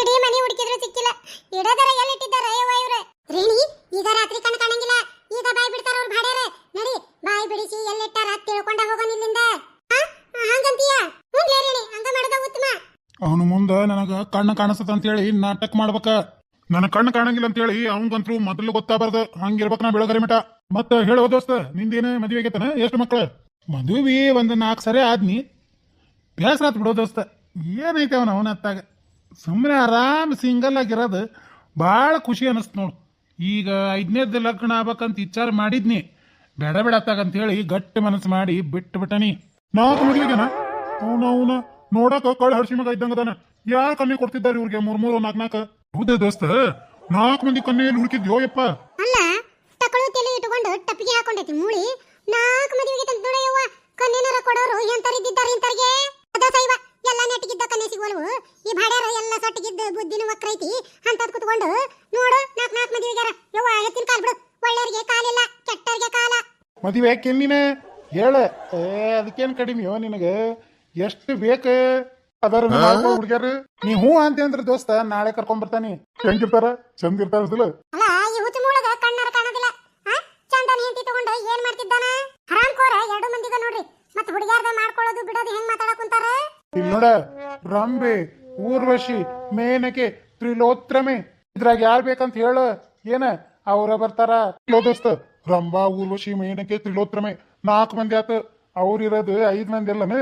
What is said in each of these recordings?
ಇಡೀ ಮನೆ ಹುಡುಕಿದ್ರು ಸಿಕ್ಕಿಲ್ಲ. ಇಡದರ ಎಲ್ಲಿಟ್ಟಿದ್ದಾರ ಅಯ್ಯವ್ವ ಇವ್ರೆ? ರೇಣಿ, ಈಗ ರಾತ್ರಿ ಕಣ್ ಕಾಣಂಗಿಲ್ಲ. ಈಗ ಬಾಯಿ ಬಿಡ್ತಾರ ಅವ್ರು ಭಾಡ್ಯಾರ ನಡಿ, ಬಾಯಿ ಬಿಡಿಸಿ ಎಲ್ಲಿಟ್ಟಾರ ತಿಳ್ಕೊಂಡ ಹೋಗೋಣ ಇಲ್ಲಿಂದ? ಹಂಗಂತೀಯ? ಹ್ಞೂ ರೇಣಿ, ಹಂಗ ಮಾಡೋದ ಉತ್ತಮ. ಅವನು ಮುಂದ ನನಗ ಕಣ್ಣು ಕಾಣಿಸ್ತದ ಅಂತೇಳಿ ನಾಟಕ ಮಾಡ್ಬೇಕ. ನನ್ನ ಕಣ್ಣು ಕಾಣಂಗಿಲ್ಲ ಅಂತ ಅಂತೇಳಿ ಬಂತು ಮೊದಲು ಗೊತ್ತಾಗಬಾರ್ದು. ಹಂಗಿರ್ಬೇಕ ನಾ ಬೆಳಗರಿ ಮಠ. ಮತ್ತ ಹೇಳೋ ದೋಸ್ತ, ನಿಂದೇನ ಮದ್ವೆ ಆಗೈತನ? ಎಷ್ಟು ಮಕ್ಳು? ಮದುವೆ ಒಂದು ನಾಲ್ಕು ಸರಿ ಆದ್ನಿ. ಬೇಸರ ಬಿಡೋ ದೋಸ್ತ. ಏನೈತೆ ಅವನ ಅವನ ಹತ್ತಾಗ ಸುಮ್ಮನೆ ಆರಾಮ್ ಸಿಂಗಲ್ ಆಗಿರೋದು ಭಾಳ ಖುಷಿ ಅನಿಸ್ತು ನೋಡು. ಈಗ ಐದನೇದು ಲಗ್ನ ಆಗ್ಬೇಕಂತ ವಿಚಾರ ಮಾಡಿದ್ನಿ. ಬೇಡ ಬೇಡ ಅಂತ ಹೇಳಿ ಗಟ್ಟಿ ಮನಸ್ಸು ಮಾಡಿ ಬಿಟ್ಟು ಬಿಟ್ಟನಿ ನಾಲ್ಕು ಮದ್ವೆಗೆನ ಅವನ ಅವನ ನೋಡಕ ಕಳ್ಳ ಹರ್ಷಿ ಮಗ ಇದ್ದಂಗದಾನ ಯಾರ ಕಮ್ಮಿ ಕೊಡ್ತಿದ್ದಾರೆ ಇವ್ರಿಗೆ? ಮೂರ್, ಮೂರು, ನಾಲ್ಕು ನಾಲ್ಕು? ಹೌದ ದೋಸ್ತ, ನಾಲ್ಕು ಮಂದಿ ಕನ್ನೆಯಲ್ಲಿ ಹುಡುಕಿದ್ಯೋ ಯಪ್ಪ? ಅಲ್ಲ ಟಕಳು ತಲೆ ಇಟ್ಕೊಂಡು ಟಪ್ಪಿಗೆ ಹಾಕೊಂಡೈತಿ ಮೂಳಿ. ನಾಲ್ಕು ಮದುವೆಗೆ ತಂತ ನೋಡಯ್ಯವ್ವ ಕನ್ನೇನರ ಕೊಡೋರು ಎಂತರಿದ್ದಾರೆ ಇಂತರಿಗೆ ಅದ ಎಲ್ಲ ನೆಟ್ಟಿಗಿದ್ದ ಕನ್ನೆ ಸಿಗೋಲ್ವು ಈ ಭಾಡ್ಯಾರ ಎಲ್ಲ ಸೊಟ್ಟಿಗಿದ್ದ ಬುದ್ಧಿನ ವಕ್ರ ಐತಿ. ಅಂತದ್ ಕುತ್ಕೊಂಡು ನೋಡು ನಾಲ್ಕು ನಾಲ್ಕು ಮದುವೆಗಾರ ಯವ್ವ ಎತ್ತಿನ ಕಾಲ್ ಬಿಡು. ಒಳ್ಳೆಯವ್ರಿಗೆ ಕಾಲಿಲ್ಲ ಕೆಟ್ಟರಿಗೆ ಕಾಲ. ಮದುವೆ ನೀನು? ಹೇಳ. ಏ ಅದಕ್ಕೇನ್ ಕಡಿಮೆಯೋ ನಿನಗೆ? ಎಷ್ಟು ಬೇಕು? ಅದರ ಹುಡುಗರು ನೀ ಹೂ ಅಂತ ಅಂದ್ರೆ ದೋಸ್ತ ನಾಳೆ ಕರ್ಕೊಂಡ್ ಬರ್ತಾನೆ. ಹೆಂಗಿರ್ತಾರ ಚಂದ ಇರ್ತಾರ ಅಲ್ಲ ಈ ಹುಚ್ಚು ಮೂಳಗ ಕಣ್ಣಾರ ಕಾಣೋದಿಲ್ಲ. ಆ? ಚಂದನ ಹೆಂಡತಿ ತಗೊಂಡು ಏನ್ ಮಾಡ್ತಿದ್ದಾನ? ಹರಾಮ್ ಕೋರ ಎರಡು ಮಂದಿಗ ನೋಡ್ರಿ. ಮತ್ ಹುಡುಗ್ಯಾರ್ದ ಮಾಡ್ಕೊಳ್ಳೋದು ಬಿಡೋದು ಹೆಂಗ್ ಮಾತಾಡಕ್ ಕುಂತಾರ? ಇಲ್ಲಿ ನೋಡ ರಂಬೆ ಊರ್ವಶಿ ಮೇನಕೆ ತ್ರಿಲೋತ್ರಮೆ. ಇದ್ರಾಗ ಯಾರ್ ಬೇಕಂತ ಹೇಳ. ಏನ? ಅವ್ರ ಬರ್ತಾರ. ದೋಸ್ತ ರಂಬಾ ಊರ್ವಶಿ ಮೇನಕೆ ತ್ರಿಲೋತ್ರಮೆ. ನಾಲ್ಕು ಮಂದಿ ಆತ. ಅವ್ರಿರೋದು ಐದ್ ಮಂದಿ ಅಲ್ಲನ?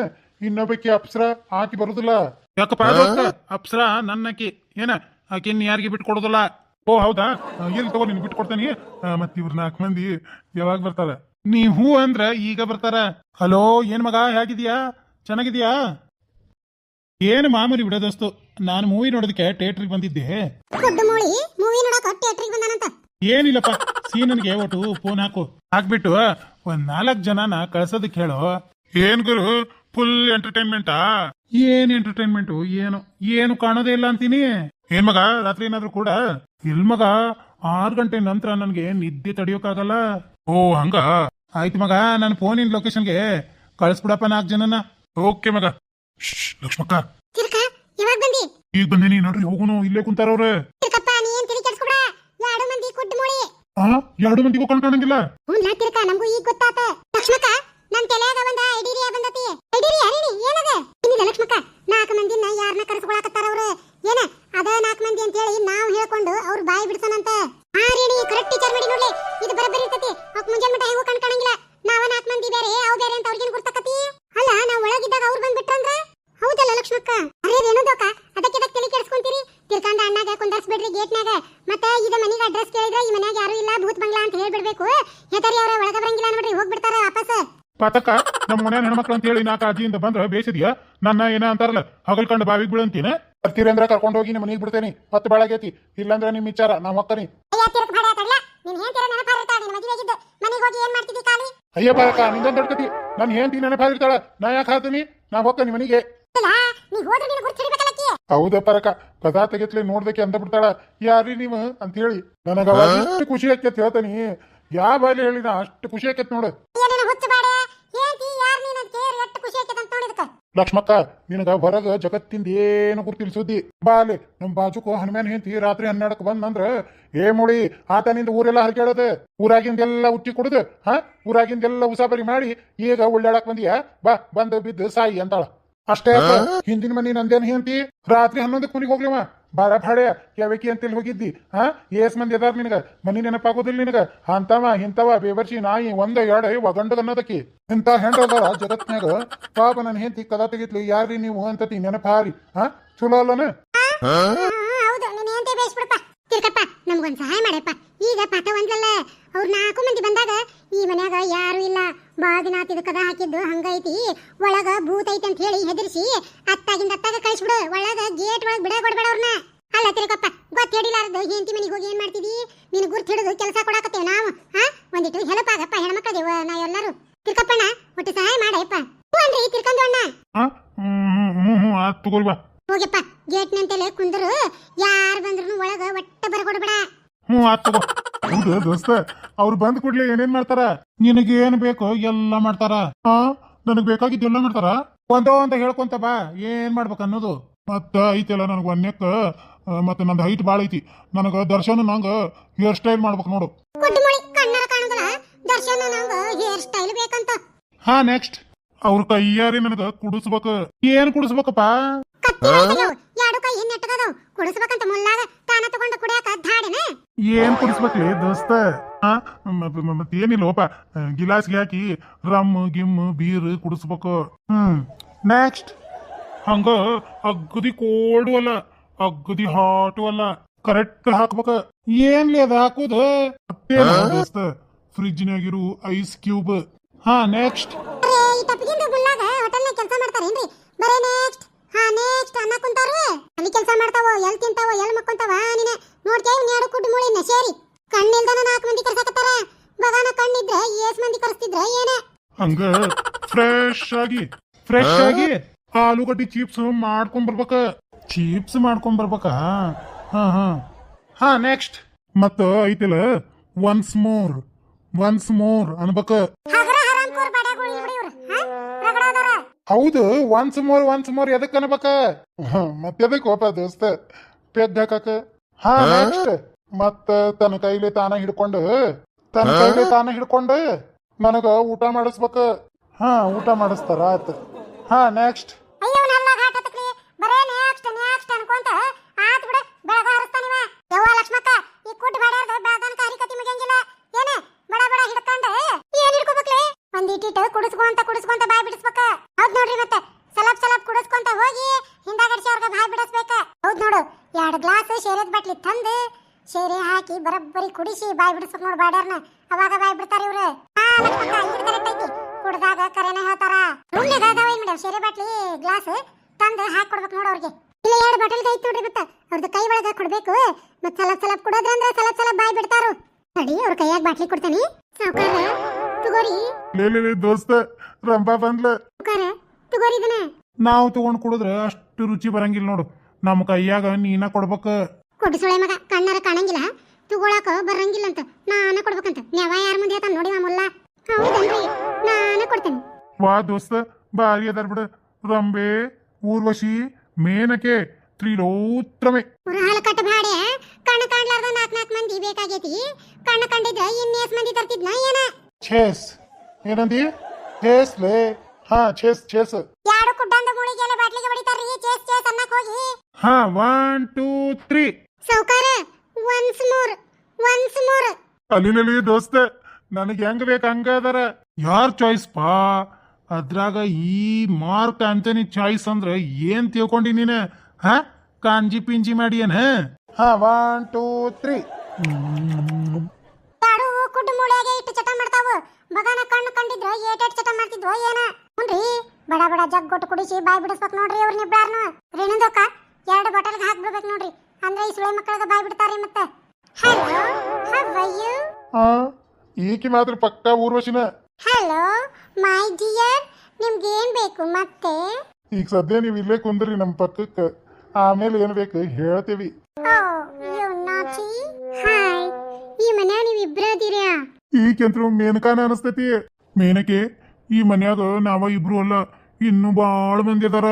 ಇನ್ನೊಬ್ಬಕಿ ಅಪ್ಸರ ಆಕಿ ಬರುದಿಲ್ಲ. ಯಾಕಪ್ಪ ಅಪ್ಸರ ನನ್ನಕಿ ಏನ? ಆಕಿನ್ ಯಾರಿಗೆ ಬಿಟ್ಟು ಕೊಡೋದಿಲ್ಲ? ಓ ಹೌದಾ? ಏನ್ ಇಲ್ಲಿ ತಗೋ ನಿನ್ ಬಿಟ್ಟು ಕೊಡ್ತಾನಿ. ಮತ್ ಇವ್ರ ನಾಲ್ಕು ಮಂದಿ ಯಾವಾಗ ಬರ್ತಾರ? ನೀ ಹೂ ಅಂದ್ರ ಈಗ ಬರ್ತಾರ. ಹಲೋ ಏನ್ ಮಗ? ಹೇಗಿದ್ಯಾ? ಚೆನ್ನಾಗಿದ್ಯಾ? ಏನು ಮಾಮೂಲಿ ಬಿಡೋ ದೋಸ್ತು ನಾನು ಮೂವಿ ನೋಡೋದಕ್ಕೆ ಥಿಯೇಟ್ರಿಗೆ ಬಂದಿದ್ದೆ. ಏನಿಲ್ಲಪ್ಪ ಮೂಳಿ ಮೂವಿ ನೋಡಕ್ ಥಿಯೇಟ್ರಿಗೆ ಬಂದಾನಂತ. ಏನಿಲ್ಲಪ್ಪ ಸೀನನ್ಗೆ ಒಟ್ಟು ಫೋನ್ ಹಾಕು. ಹಾಕ್ಬಿಟ್ಟು ಒಂದ್ ನಾಲ್ಕು ಜನನ ಕಳ್ಸೋದಕ್ಕೆ ಹೇಳು. ಏನ್ ಗುರು ಫುಲ್ ಎಂಟರ್ಟೈನ್ಮೆಂಟಾ ಏನ್ ಎಂಟರ್ಟೈನ್ಮೆಂಟ್ ಏನು ಏನು ಕಾಣೋದೇ ಇಲ್ಲ ಅಂತೀನಿ. ಏನ್ ಮಗ ರಾತ್ರಿ ಏನಾದ್ರು ಕೂಡ? ಇಲ್ ಮಗ ಆರು ಗಂಟೆ ನಂತರ ನನ್ಗೆ ನಿದ್ದೆ ತಡಿಯೋಕಾಗಲ್ಲ. ಓ ಹಂಗ? ಆಯ್ತು ಮಗ ನನ್ನ ಫೋನಿನ ಲೊಕೇಶನ್ಗೆ ಕಳ್ಸ್ಬಿಡಪ್ಪ ನಾಲ್ಕು ಜನನ. ಓಕೆ ಮಗ. ಲಕ್ಷ್ಮಕ್ಕ. ತಿರ್ಕ ಯಾವಾಗ ಬಂದಿ? ಈಗ ಬಂದಿನಿ ನೋಡ್ರಿ ಹೋಗುನು ಇಲ್ಲೇ ಕುಂತಾರವ್ರೆ. ತಿರ್ಕಪ್ಪ ನೀ ಏನ್ ತಿರಿ ಕೆಡ್ಸ್ಕೊಡ ಎರಡು ಮಂದಿ ಕುಡ್ ಮುಳಿ ಆ ಎರಡು ಮಂದಿಗೂ ಕಾಣಂಗಿಲ್ಲ. ಹುನ್ಲ ತಿರ್ಕ ನಮಗೂ ಈಗ ಗೊತ್ತಾತ. ಲಕ್ಷ್ಮಕ್ಕ ನನ್ ತಲೆಯಾಗ ಒಂದ ಐಡಿರಿಯಾ ಬಂದತಿ. ಐಡಿರಿಯಾ ರೀ ಏನದ? ಏನಿಲ್ಲ ಲಕ್ಷ್ಮಕ್ಕ ನಾಲ್ಕು ಮಂದಿನ ಯಾರನ್ನ ಕರೆಸ್ಕೊಳಕತ್ತಾರ ಅವ್ರು ಏನ ಅದ ನಾಲ್ಕು ಮಂದಿ ಅಂತ ಹೇಳಿ ನಾವು ಹೇಳ್ಕೊಂಡು ಅವ್ರ ಬಾಯಿ ಬಿಡ್ಸನಂತ ಆ ರೀ ಕರೆಕ್ಟ್ ಟೀಚರ್ ಮಾಡಿ ನೋಡ್ಲಿ. ಇದು ಬರಬರಿ ಇರ್ತತಿ. ಅವ್ಕ ಮುಂಜಾನೆ ಮಟ ಹೆಂಗೂ ಕಣ್ ಕಾಣಂಗಿಲ್ಲ. ನಾವ ನಾಲ್ಕು ಮಂದಿ ಬೇರೆ ಅವ್ ಬೇರೆ ಅಂತ ಅವ್ರಿಗೇನ್ ಗುರ್ತಕತಿ? ಅಲ್ಲ ನಾವು ಒಳಗಿದ್ದಾಗ ಅವ್ರು ಬಂದ್ ಬಿಟ್ರಂದ್ರ ಹೌದಲ್ಲ ಲಕ್ಷ್ಮಕ್ಕ? ಅರೇ ರೇಣುದೋಕ ಅದಕ್ಕೆ ಅದಕ್ಕೆ ತಲೆ ಕೆಡಿಸ್ಕೊಂತೀರಿ? ತಿರ್ಕಂದ ಅಣ್ಣಾಗ ಕುಂದರ್ಸ್ಬಿಡ್ರಿ ಗೇಟ್ನಾಗ. ಮತ್ತೆ ಇದು ಮನೆಗೆ ಅಡ್ರೆಸ್ ಕೇಳಿದ್ರೆ ಈ ಮನ್ಯಾಗ ಯಾರು ಇಲ್ಲ ಭೂತ್ ಬಂಗ್ಲಾ ಅಂತ ಹೇಳ್ಬಿಡ್ಬೇಕು. ಹೆದರಿ ಅವ್ರ ಒಳಗ ಬರಂಗಿಲ್ಲ ನೋಡ್ರಿ ಹೋಗ್ಬಿಡ್ತಾರ ವಾಪಸ್. ಪಾತಕ ನಮ್ಮ ಮನೆ ಹೆಣ್ಮಕ್ಳು ಅಂತ ಹೇಳಿ ನಾ ಕಾಜಿಯಿಂದ ಬಂದ್ರ ಬೇಸಿದ್ಯಾ? ನನ್ನ ಏನ ಅಂತಾರಲ್ಲ ಹಗಲ್ಕಂಡ ಬಾವಿಗೆ ಬೀಳಂತೀನ? ಬರ್ತೀರಿ ಅಂದ್ರೆ ಕರ್ಕೊಂಡು ಹೋಗಿ ನಿಮ್ಮ ಮನೆಗೆ ಬಿಡ್ತೇನೆ. ಹತ್ತು ಬಾಳಾಗೈತಿ ಇಲ್ಲಾಂದ್ರೆ ನಿಮ್ಮ ವಿಚಾರ ನಾ ಹೋಗ್ತಾನೆ. ಅಯ್ಯ ತಿರ್ಕ ಭಾಡ ದೊಡ್ಡ ಕತಿ ನನ್ನ ಮನೆಗೆ ನಿಂದೊಂದು ಹೆಂಡತಿ ನೆನಪಾಗಿರ್ತಾಳ. ನಾ ಯಾಕೆ ಹಾಕ್ತೀನಿ? ನಾ ಹೋಗ್ತೇನೆ ಮನೆಗೆ. ಹೌದ ಪರಕ ಕದಾ ತೆಗೆತ್ಲಿ ನೋಡ್ದಕ್ಕೆ ಅಂತ ಬಿಡ್ತಾಳ. ಯಾರಿ ನೀವು ಅಂತ ಹೇಳಿ ನನಗ ಖುಷಿ ಆಕೇತ್ ಹೇಳ್ತಾನಿ. ಯಾವ ಬಾಲಿ ಹೇಳಿ ನಾ ಅಷ್ಟು ಖುಷಿ ಆಕೇತ್ ನೋಡು. ಲಕ್ಷ್ಮಕ್ಕ ನಿನಗ ಹೊರಗ ಜಗತ್ತಿಂದ ಏನು ಗುರ್ತಿಲ್ ಸುದ್ದಿ. ಬಾಲಿ ನಮ್ ಬಾಜುಕು ಹನುಮಾನ್ ಹೆಂತಿ ರಾತ್ರಿ ಹನ್ನೆರಡಕ್ ಬಂದಂದ್ರ ಏ ಮುಳಿ ಆತನಿಂದ ಊರೆಲ್ಲ ಹರಕ್ಯಾಡದ. ಊರಾಗಿಂದೆಲ್ಲ ಉಚ್ಚಿ ಕುಡ್ದು ಹಾ? ಊರಾಗಿಂದೆಲ್ಲ ಉಸಾಬರಿ ಮಾಡಿ ಈಗ ಉಳ್ಳಾಡಕ್ ಬಂದಿಯಾ? ಬಾ ಬಂದ ಬಿದ್ದು ಸಾಯಿ ಅಂತಾಳ. ಅಷ್ಟೇ. ಹಿಂದಿನ ಮನಿ ನಂದೇನ್ ಹೆಂತಿ ರಾತ್ರಿ ಹನ್ನೊಂದಕ್ಕೆ ಮನಿಗೆ ಹೋಗ್ಲಿವ? ಬಾರ ಭಾಡೆ ಯಾವಕಿ ಅಂತೇಳಿ ಹೋಗಿದ್ದಿ. ಹಾ? ಏಸ್ ಮಂದಿ ಅದಾರ ನಿನಗ? ಮನಿ ನೆನಪಾಗೋದಿಲ್ಲ ನಿನಗ? ಅಂತವ ಇಂತವ ಬೇವರ್ಸಿ ನಾಯಿ ಒಂದ ಎರಡ ಒಗಂಡದ ಅನ್ನೋದಕ್ಕಿ. ಇಂತ ಹೆಂಡ ಅದಾರ ಜಗತ್ನ್ಯಾಗ ಪಾಪ ನನ್ನ ಹೆಂತಿ ಕದ ತೆಗಿತ್ಲಿ. ಯಾರ್ರಿ ನೀವು ಅಂತತಿ? ನೆನಪಾರಿ. ಹಾ? ಚಲೋ ಅಲ್ಲನ? ನಮ್ಗೊಂದ್ ಸಹಾಯ ಮಾಡಪ್ಪ ಈಗ ಪಾಠ ಒಂದ್ಲಲ್ಲ ಅವ್ರ ನಾಲ್ಕು ಮಂದಿ ಬಂದಾಗ ಈ ಮನ್ಯಾಗ ಯಾರು ಇಲ್ಲ ದಿನ ಕದ ಹಾಕಿದ್ದು ಹಂಗೈತಿ ಒಳಗ ಭೂತ ಐತಿ ಅಂತ ಹೇಳಿ ಹೆದರ್ಸಿ ಅತ್ತಾಗಿಂದ ಅತ್ತಾಗ ಕಳಿಸ್ಬಿಡು. ಒಳಗ ಗೇಟ್ ಒಳಗ್ ಬಿಡ ಕೊಡ್ಬೇಡ ಅವ್ರನ್ನ. ಅಲ್ಲ ತಿರುಗಪ್ಪ ಗೊತ್ತ ಹೇಳಿಲಾರ್ದು ಹೆಂಡತಿ ಮನೆಗೆ ಹೋಗಿ ಏನ್ ಮಾಡ್ತಿದಿ? ನಿನ್ನ ಗುರ್ತು ಹಿಡಿದು ಕೆಲಸ ಕೊಡಾಕತ್ತೇವೆ ನಾವು ಹಾ? ಒಂದಿಟ್ಟು ಹೆಲ್ಪ್ ಆಗಪ್ಪ ಹೆಣ್ಮಕ್ಳದೇವ ನಾ ಎಲ್ಲರೂ. ತಿರ್ಕಪ್ಪಣ್ಣ ಒಟ್ಟು ಸಹಾಯ ಮಾಡಪ್ಪ ಹ್ಞೂ ಅಂದ್ರೆ ತಿರ್ಕೊಂಡು ಅಣ್ಣ. ಹೋಗಪ್ಪ ಗೇಟ್ ನಂತೆಲೆ ಕುಂದರು ಯಾರು ಬಂದ್ರು ಒಳಗ ಒಟ್ಟ ಬರಕೊಡ್ಬೇಡ ಹ್ಞೂ ಆತ್ ಹೌದು ದೋಸ್ತ? ಅವ್ರು ಬಂದ್ ಕೂಡ್ಲೆ ಏನೇನ್ ಮಾಡ್ತಾರ? ನಿನಗೆ ಏನ್ ಬೇಕೋ ಎಲ್ಲ ಮಾಡ್ತಾರ. ಹಾ ನನಗ್ ಬೇಕಾಗಿದ್ದು ಎಲ್ಲ ಮಾಡ್ತಾರ? ಒಂದೋ ಅಂತ ಹೇಳ್ಕೊಂತ ಬಾ ಏನ್ ಮಾಡ್ಬೇಕು ಅನ್ನೋದು. ಮತ್ತ ಐತೆಲ್ಲ ನನಗೆ ಒನ್ನೆಕ್ಕ ಮತ್ತೆ ನಂದು ಹೈಟ್ ಬಾಳ ಐತಿ. ನನಗೆ ದರ್ಶನ ನಂಗ ಹೇರ್ ಸ್ಟೈಲ್ ಮಾಡ್ಬೇಕು ನೋಡು. ಹಾ ನೆಕ್ಸ್ಟ್ ಅವ್ರ ಕೈಯಾರಿ ನನಗ ಕುಡಿಸ್ಬೇಕು. ಏನ್ ಕುಡಿಸ್ಬೇಕಪ್ಪ? ಕುಡಿಸ್ಬೇಕಂತ ಮುಲ್ಲಾಗ ತಾನ ತಗೊಂಡು ಕುಡಿಯಕ ಧಾಡೆನ ಏನ್ ಕುಡಿಸ್ಬೇಕ್ಲಿ ದೋಸ್ತ? ಹಾ ಮತ್ತೆ ಏನಿಲ್ಲೋಪ ಗಿಲಾಸ್ಗೆ ಹಾಕಿ ರಮ್ ಗಿಮ್ ಬೀರ್ ಕುಡಿಸ್ಬೇಕು. ಹ್ಮ್. ನೆಕ್ಸ್ಟ್ ಹಂಗ ಅಗ್ಗದಿ ಕೋಲ್ಡ್ ಅಲ್ಲ. ಅಗ್ಗದಿ ಹಾಟ್ ಅಲ್ಲ. ಕರೆಕ್ಟ್ ಹಾಕ್ಬೇಕ. ಏನ್ಲಿ ಅದ ಹಾಕುದ? ದೋಸ್ತ. ಫ್ರಿಜ್ನಾಗಿರು ಐಸ್ ಕ್ಯೂಬ್ ಹಾ ನೆಕ್ಸ್ಟ್ ಹೋಟೆಲ್ನಾಗ ಕೆಲಸ ಮಾಡ್ತಾರೇನ್ರಿ? ಬರೇ ನೆಕ್ಸ್ಟ್ ಹಾ ನೆಕ್ಸ್ಟ್ ಅನ್ನ ಅಲ್ಲಿ ಕೆಲಸ ಮಾಡ್ತಾವೋ ಎಲ್ ತಿಂತಾವೋ ಎಲ್ ಮಕ್ಕೊಂತಾವ ನೀನೆ. ನೋಡ್ತೇವ್ ನ್ಯಾಡು ಕುಡ್ ಮುಳಿನ ಸೇರಿ. ಕಣ್ಣಿಲ್ದನ ನಾಲ್ಕು ಮಂದಿ ಕರ್ಸಕತ್ತಾರ. ಬಗಾನ ಕಣ್ಣಿದ್ರೆ ಏಸ್ ಮಂದಿ ಕರ್ಸ್ತಿದ್ರ ಏನೇ? ಹಂಗ ಫ್ರೆಶ್ ಆಗಿ ಫ್ರೆಶ್ ಆಗಿ ಆಲೂಗಡ್ಡಿ ಚಿಪ್ಸ್ ಮಾಡ್ಕೊಂಡ್ ಬರ್ಬೇಕ. ಚಿಪ್ಸ್ ಮಾಡ್ಕೊಂಡ್ ಬರ್ಬೇಕ. ಹಾ ಹಾ. ಹಾ ನೆಕ್ಸ್ಟ್ ಮತ್ತ ಐತಿಲ್ಲ ಒನ್ಸ್ ಮೋರ್ ಒನ್ಸ್ ಮೋರ್ ಅನ್ಬೇಕ ಹಗರ ಹರಾಮ್ ಕೋರ್ ಬಡಗಳು ಇವ್ರು ಇವ್ರು ಹಾ ರಗಡೋದರ ಹೌದು ಒನ್ಸ್ ಮೋರ್ ಒನ್ಸ್ ಮೋರ್ ಎದಕ್ ಅನ್ಬೇಕ? ಮತ್ತೆ ಎದಕ್ ಕೋಪ ದೋಸ್ತ. ಪೆಗ್ ಹಾಕಾಕ ಹಾ ನೆಕ್ಸ್ಟ್ ಮತ್ತ ತನ್ನ ಕೈಲಿ ತಾನ ಹಿಡ್ಕೊಂಡು ತನ್ನ ಕೈಲಿ ತಾನ ಹಿಡ್ಕೊಂಡು ನನಗ ಊಟ ಮಾಡಿಸ್ಬೇಕ. ಹಾ ಊಟ ಮಾಡಿಸ್ತಾರ ಆಯ್ತು. ಹಾ ನೆಕ್ಸ್ಟ್ ಅಯ್ಯೋ ನನ್ನ ಘಾಟ ತಕ್ಲಿ ಬರೇ ನೆಕ್ಸ್ಟ್ ನೆಕ್ಸ್ಟ್ ಅನ್ಕೊಂತ ಆತ್ ಬಿಡ. ಬೆಳಗ ಹರಿಸ್ತಾನಿವ ಯವ್ವ ಲಕ್ಷ್ಮಕ್ಕ ಈ ಕುಡ್ ಬಡಾರ್ದ ಬೆಳಗಾನ ಕಾರಿಕತಿ ಮುಗಿಯಂಗಿಲ್ಲ ಏನೇ ಬಡ ಬಡ ಹಿಡ್ಕೊಂಡ ಏನ್ ಹಿಡ್ಕೋಬೇಕ್ಲಿ ಒಂದ್ ಇಟ್ಟಿಟ್ಟು ಕುಡಿಸ್ಕೊಂತ ಕುಡಿಸ್ಕೊಂತ ಬಾಯ್ ಬಿಡಿಸ್ಬೇಕ. ಹೌದ್ ನೋಡ್ರಿ ಮತ್ತೆ. ಸಲಪ್ ಸಲಪ್ ಕುಡಿಸ್ಕೊಂತ ಹೋಗಿ ಹಿಂದಾಗಡ್ಸಿ ಅವ್ರಿಗೆ ಬಾಯ್ ಬಿಡಿಸ್ಬೇಕ. ಹೌದ್ ನೋಡು, ಎರಡು ಗ್ಲಾಸ್ ಶೇರೆದ್ ಬಾಟ್ಲಿ ತಂದು ಶೇರೆ ಹಾಕಿ ಬರಬ್ಬರಿ ಕುಡಿಸಿ ಬಾಯ್ ಬಿಡಿಸ್ಬೇಕು ನೋಡು ಬಾಡ್ಯಾರ್ನ. ಅವಾಗ ಬಾಯ್ ಬಿಡ್ತಾರ ಇವ್ರು. ಕುಡ್ದಾಗ ಕರೆನ ಹೇಳ್ತಾರ ರೂಮ್ನಾಗ ಅದಾವ ಏನ್ ಮೇಡಮ್ ಶೇರೆ ಬಾಟ್ಲಿ ಗ್ಲಾಸ್ ತಂದು ಹಾಕಿ ಕೊಡ್ಬೇಕು ನೋಡು ಅವ್ರಿಗೆ. ಇಲ್ಲ ಎರಡು ಬಾಟಲ್ ಐತಿ ನೋಡ್ರಿ ಮತ್ತೆ ಅವ್ರದ್ದು ಕೈ ಒಳಗೆ ಕೊಡ್ಬೇಕು. ಮತ್ತೆ ಸಲಪ್ ಸಲಪ್ ಕುಡೋದ್ರಂದ್ರೆ ಸಲಪ್ ಸಲಪ್ ಬಾಯ್ ಬಿಡ್ತಾರು. ಅಡಿ ಅವ್ರ ಕೈಯಾಗ ಬಾಟ್ಲಿ ಕೊಡ್ತಾನೆ. ಸಾವುಕಾರ ತಗೋರಿ. ಲೇ ದೋಸ್ತ ರಂಪಾ ಬಂದ್ಲ. ಸಾವುಕಾರ ತಗೋರಿ ಇದನ್ನ. ನಾವು ತಗೊಂಡ್ ಕುಡಿದ್ರೆ ಅಷ್ಟು ರುಚಿ ಬರಂಗಿಲ್ಲ ನೋಡು. ನಮ್ಮ ಕೈಯಾಗ ನೀನ ಕೊಡ್ಬೇಕ. ಕೊಟ್ಟು ಸುಳೆ ಮಗ ಕಣ್ಣಾರ ಕಾಣಂಗಿಲ್ಲ. ತಗೊಳಕ ಬರಂಗಿಲ್ಲ ಅಂತ ನಾನ ಕೊಡ್ಬೇಕಂತ. ನ್ಯಾವ ಯಾರ ಮುಂದೆ ಹೇಳ್ತಾನ ನೋಡಿ ಮಾಮಲ್ಲ ಹೌದನ್ರಿ? ನಾನ ಕೊಡ್ತೇನೆ. ವಾ ದೋಸ್ತ ಬಾರಿ ಅದಾರ ಬಿಡು. ರಂಬೆ ಊರ್ವಶಿ ಮೇನಕೆ ತ್ರಿಲೋತ್ರಮೆ ಹಾಲು ಕಟ್ಟ ಬಾಡೆ ಕಣ್ಣು ಕಾಣ್ಲಾರ್ದ ನಾಲ್ಕು ನಾಲ್ಕು ಮಂದಿ ಬೇಕಾಗೈತಿ. ಕಣ್ಣು ಕಂಡಿದ್ರೆ ಇನ್ನೇಸ್ ಮಂದಿ ತರ್ತಿದ್ನ ಏನ? ಛೇಸ್ ಏನಂದಿ? ಛೇಸ್ ಲೇ. ಹಾ ಛೇಸ್ ಛೇಸ್ ಯಾರು ಕುಡ್ಡಂದ ಮುಳಿಗೆಲ್ಲ ಬಾಟ್ಲಿಗೆ ಹೊಡಿತಾರ್ರಿ? ಚೇಸ್ ಚೇಸ್ ಅನ್ನಕ್ ಹೋಗಿ. ಹಾ ಒನ್ ಟೂ ತ್ರೀ ಸೌಕಾರ ಒನ್ಸ್ ಮೋರ್ ಒನ್ಸ್ ಮೋರ್ ಅಲ್ಲಿನಲ್ಲಿ ದೋಸ್ತ ನನಗೆ ಹೆಂಗ್ ಬೇಕು ಹಂಗ ಅದಾರ? ಯಾರ್ ಚಾಯ್ಸ್ ಪಾ? ಅದ್ರಾಗ ಈ ಮಾರ್ಕ್ ಆಂಟನಿ ಚಾಯ್ಸ್ ಅಂದ್ರೆ ಏನ್ ತಿಳ್ಕೊಂಡಿ ನೀನ? ಹಾ? ಕಾಂಜಿ ಪಿಂಜಿ ಮಾಡಿ ಏನ್ ಹಾ? ಒನ್ ಟೂ ತ್ರೀ ಚಟ ಮಾಡ್ತಾವ. ಬಗಾನ ಕಣ್ಣು ಕಂಡಿದ್ರ ಏಟೇಟ್ ಚಟ ಮಾಡ್ತಿದ್ವೋ ಏನ? ಹುನ್ರಿ ಬಡ ಬಡ ಜಗ್ ಗೊಟ್ಟು ಕುಡಿಸಿ ಬಾಯಿ ಬಿಡಿಸ್ಬೇಕು ನೋಡ್ರಿ ಇವ್ರ ನಿಬ್ಬಾರ್ನು ರೇಣುದಕ್ಕ ಎರಡು ಬಾಟಲ್ಗೆ ಹಾಕ್ಬಿಡ್ಬೇಕು ನೋಡ್ರಿ. ಅಂದ್ರೆ ಈ ಸುಳೆ ಮಕ್ಕಳಿಗೆ ಬಾಯಿ ಬಿಡ್ತಾರಿ ಮತ್ತೆ. ಹಲೋ ಹೌ ಯು ಹಾ ಈಕಿ ಮಾತ್ರ ಪಕ್ಕಾ ಊರ್ವಶಿನ. ಹಲೋ ಮೈ ಡಿಯರ್ ನಿಮ್ಗೆ ಏನ್ ಬೇಕು ಮತ್ತೆ? ಈಗ ಸದ್ಯ ನೀವು ಇಲ್ಲೇ ಕುಂದ್ರಿ ನಮ್ಮ ಪಕ್ಕಕ್ಕೆ. ಆಮೇಲೆ ಏನ್ ಬೇಕು ಹೇಳ್ತೀವಿ. ಈಕೆಂತ್ರು ಮೇನಕಾನ ಅನಸ್ತೈತಿ? ಮೇನಕೆ? ಈ ಮನ್ಯಾಗ ನಾವ ಇಬ್ರು ಅಲ್ಲ ಇನ್ನು ಬಾಳ ಮಂದಿ ಅದಾರ.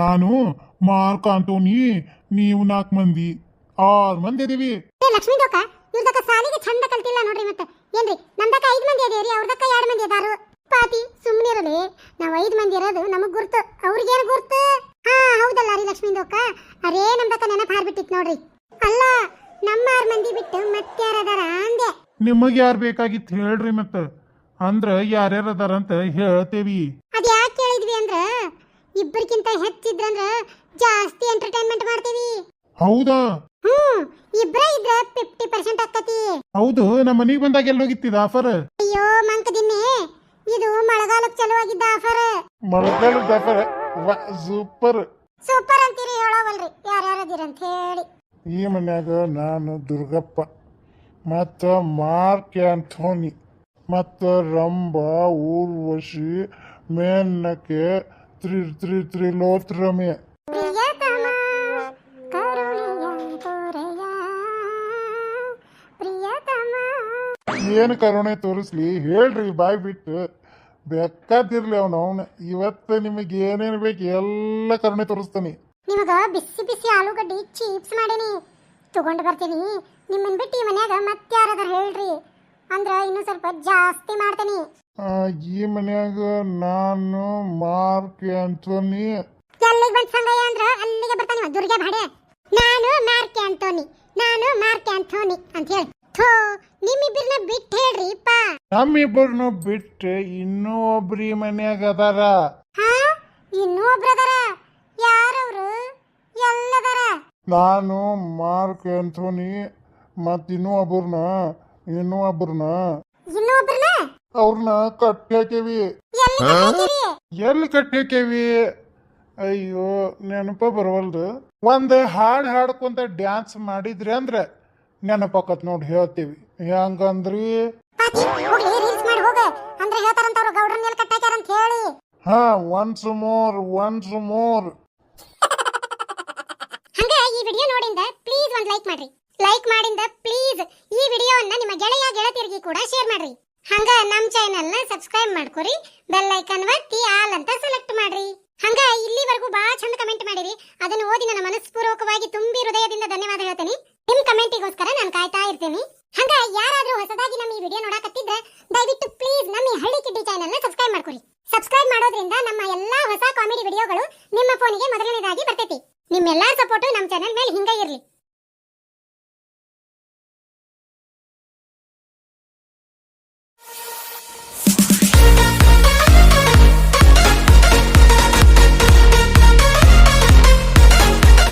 ನಾನು ಮಾರ್ಕ್ ಅಂತೋನಿ ನೀವು ನಾಲ್ಕು ಮಂದಿ. ಆರು ಮಂದಿ ಅದೀವಿ ಏ ಲಕ್ಷ್ಮೀ ದೋಕ ಇವ್ರದಕ್ಕ ಸಾಲಿಗೆ ಚಂದ ಕಲ್ತಿಲ್ಲ ನೋಡ್ರಿ ಮತ್ತೆ. ಏನ್ರಿ ನಮ್ದಕ್ಕ ಐದು ಮಂದಿ ಅದೇರಿ ಅವ್ರದಕ್ಕ ಎರಡು ಮಂದಿ ಅದಾರು ಪಾತಿ ಸುಮ್ಮನಿರಲಿ ನಾವ್ ಐದು ಮಂದಿ ಇರೋದು ನಮಗ್ ಗುರ್ತು. ಅವ್ರಿಗೇನು ಗುರ್ತು? ಹಾ ಹೌದಲ್ಲ ರೀ ಲಕ್ಷ್ಮೀ ದೋಕ ಅರೇ ನಮ್ದಕ್ಕ ನೆನಪು ಹಾರ್ಬಿಟ್ಟಿತ್ ನೋಡ್ರಿ. ಅಲ್ಲ ನಮ್ಮ ಆರ್ ಮಂದಿ ಬಿಟ್ಟು ಮತ್ತಾರ ಅದಾರ ಅಂದೆ. ನಿಮಗೆ ಯಾರು ಬೇಕಾಗಿತ್ತು ಹೇಳ್ರಿ ಮತ್ತ. ಅಂದ್ರ ಯಾರ್ಯಾರ ಅದಾರ ಅಂತ ಹೇಳ್ತೇವಿ. ಅದ್ ಯಾಕೆ ಕೇಳಿದ್ವಿ ಅಂದ್ರ ಇಬ್ಬರಿಗಿಂತ ಹೆಚ್ಚಿದ್ರಂದ್ರ ಜಾಸ್ತಿ ಎಂಟರ್ಟೈನ್ಮೆಂಟ್ ಮಾಡ್ತೀವಿ. ಹೌದಾ? ಹ್ಮ್ ಇಬ್ರ ಇದ್ರ ಫಿಫ್ಟಿ ಪರ್ಸೆಂಟ್ ಆಕತಿ. ಹೌದು ನಮ್ಮ ಮನೆಗೆ ಬಂದಾಗ ಎಲ್ಲಿ ಹೋಗಿತ್ತಿದ ಆಫರ್? ಅಯ್ಯೋ ಮಂಕದಿನ್ನೆ ಇದು ಮಳೆಗಾಲಕ್ಕೆ ಚಲುವಾಗಿದ್ದ ಆಫರ್. ಮಳೆಗಾಲದ ಆಫರ್ ಸೂಪರ್. ಸೂಪರ್ ಅಂತೀರಿ ಹೇಳೋವಲ್ರಿ ಯಾರ್ಯಾರದಿರ ಅಂತ ಹೇಳಿ. ಈ ಮನ್ಯಾಗ ನಾನು ದುರ್ಗಪ್ಪ ಮತ್ತು ಮಾರ್ಕ್ ಆಂಥೋನಿ ಮತ್ತು ರಂಭ ಊರ್ವಶಿ ಮೇನಕೆ ತ್ರಿ ತ್ರಿ ತ್ರಿಲೋತ್ರಮೆ. ಏನು ಕರುಣೆ ತೋರಿಸ್ಲಿ? ಹೇಳ್ರಿ ಬಾಯ್ ಬಿಟ್ಟು. ಬೇಕಾದಿರ್ಲಿ ಅವನು ಅವನು. ಇವತ್ತು ನಿಮಗೆ ಏನೇನು ಬೇಕು ಎಲ್ಲ ಕರುಣೆ ತೋರಿಸ್ತಾನೆ. ನಿಮಗ ಬಿಸಿ ಬಿಸಿ ಆಲೂಗಡ್ಡಿ ಚೀಪ್ಸ್ ಮಾಡೀನಿ. ತಗೊಂಡು ಬರ್ತೀನಿ. ನಿಮ್ಮನ್ ಬಿಟ್ಟು ಈ ಮನ್ಯಾಗ ಮತ್ತೆ ಯಾರಾದರೂ ಹೇಳ್ರಿ. ಅಂದ್ರ ಇನ್ನೂ ಸ್ವಲ್ಪ ಜಾಸ್ತಿ ಮಾಡ್ತೀನಿ. ಆ, ಈ ಮನ್ಯಾಗ ನಾನು ಮಾರ್ಕ್ ಆಂಟೋನಿ ಎಲ್ಲಿಗೆ ಬಂದ್ ಸಂಗಯ್ಯ ಅಂದ್ರ ಅಲ್ಲಿಗೆ ಬರ್ತಾನೆ ದುರ್ಗೆ ಭಾಡೆ ನಾನು ಮಾರ್ಕ್ ಆಂಟೋನಿ ನಾನು ಮಾರ್ಕ್ ಆಂಟೋನಿ ಅಂತ ಹೇಳಿ. ಥೋ ನಿಮ್ಮಿಬ್ಬರನ್ನ ಬಿಟ್ಟು ಹೇಳ್ರಿ ಪಾ ನಮ್ಮಿಬ್ಬರನ್ನು ಬಿಟ್ಟು ಇನ್ನೂ ಒಬ್ರು ಈ ಮನ್ಯಾಗ ಅದಾರ. ಹಾ ಇನ್ನೂ ಒಬ್ರದಾರ ಎಲ್ಲದಾರ ನಾನು ಮಾರ್ಕ್ ಆಂಥೋನಿ ಮತ್ತು ಇನ್ನೂ ಒಬ್ಬರನ್ನ ಇನ್ನೂ ಒಬ್ಬರನ್ನ ಒಬ್ರನ್ನ ಅವ್ರನ್ನ ಕಟ್ಟಿ ಹಾಕೇವಿ. ಎಲ್ಲಿ ಕಟ್ಟಾಕೇವಿ ಎಲ್ಲಿ ಕಟ್ಟಿ ಹಾಕೇವಿ? ಅಯ್ಯೋ ನೆನಪ ಬರವಲ್ದು. ಒಂದು ಹಾಡು ಹಾಡ್ಕೊಂತ ಡ್ಯಾನ್ಸ್ ಮಾಡಿದ್ರಿ ಅಂದ್ರೆ ನೆನಪಾಕತ್ ನೋಡಿ ಹೇಳ್ತೀವಿ. ಹೆಂಗಂದ್ರಿ? ಪಾತಿ ಹೋಗ್ಲಿ ರೀಲ್ಸ್ ಮಾಡಿ ಹೋಗ. ಅಂದ್ರೆ ಹೇಳ್ತಾರಂತ ಅವ್ರು ಗೌಡ್ರ ಮೇಲೆ ಕಟ್ಟಾಕ್ಯಾರ ಅಂತ ಹೇಳಿ. ಹಾ once more once more like ಮಾಡ್ರಿ. ಲೈಕ್ ಮಾಡಿಂದ ಪ್ಲೀಸ್ ಈ ವಿಡಿಯೋವನ್ನ ನಿಮ್ಮ ಗೆಳೆಯ ಗೆಳತಿಯರಿಗೆ ಕೂಡ ಶೇರ್ ಮಾಡ್ರಿ. ಹಂಗ ನಮ್ಮ ನ ಸಬ್ಸ್ಕ್ರೈಬ್ ಮಾಡ್ಕೊರಿ ಬೆಲ್ ಐಕನ್ ಒತ್ತಿ ಆಲ್ ಅಂತ ಸೆಲೆಕ್ಟ್ ಮಾಡ್ರಿ. ಹಂಗ ಇಲ್ಲಿವರೆಗೂ ಬಹಳ ಚಂದ ಕಮೆಂಟ್ ಮಾಡಿರಿ. ಅದನ್ನು ಓದಿ ನನ್ನ ಮನಸ್ಪೂರ್ವಕವಾಗಿ ತುಂಬಿ ಹೃದಯದಿಂದ ಧನ್ಯವಾದ ಹೇಳ್ತೀನಿ. ನಿಮ್ ಕಮೆಂಟಿಗೋಸ್ಕರ ನಾನು ಕಾಯ್ತಾ ಇರ್ತೀನಿ. ಹಂಗ ಯಾರಾದ್ರೂ ಹೊಸದಾಗಿ ನಮ್ಮ ಈ ವಿಡಿಯೋ ನೋಡಕತ್ತಿದ್ರೆ ದಯವಿಟ್ಟು ಪ್ಲೀಸ್ ನಮ್ಮ ಈ ಹಳ್ಳಿ ಕಿಡ್ಡಿ ಚಾನೆಲ್ನ ಸಬ್ಸ್ಕ್ರೈಬ್ ಮಾಡ್ಕೊರಿ. ಸಬ್ಸ್ಕ್ರೈಬ್ ಮಾಡೋದ್ರಿಂದ ನಮ್ಮ ಎಲ್ಲಾ ಹೊಸ ಕಾಮಿಡಿ ವಿಡಿಯೋಗಳು ನಿಮ್ಮ ಫೋನಿಗೆ ಮೊದಲನೇದಾಗಿ ಬರ್ತೈತಿ. ನಿಮ್ಮೆಲ್ಲಾ ಸಪೋರ್ಟ್ ನಮ್ಮ ಚಾನೆಲ್ ಮೇಲೆ ಹಿಂಗ ಇರ್ಲಿ. you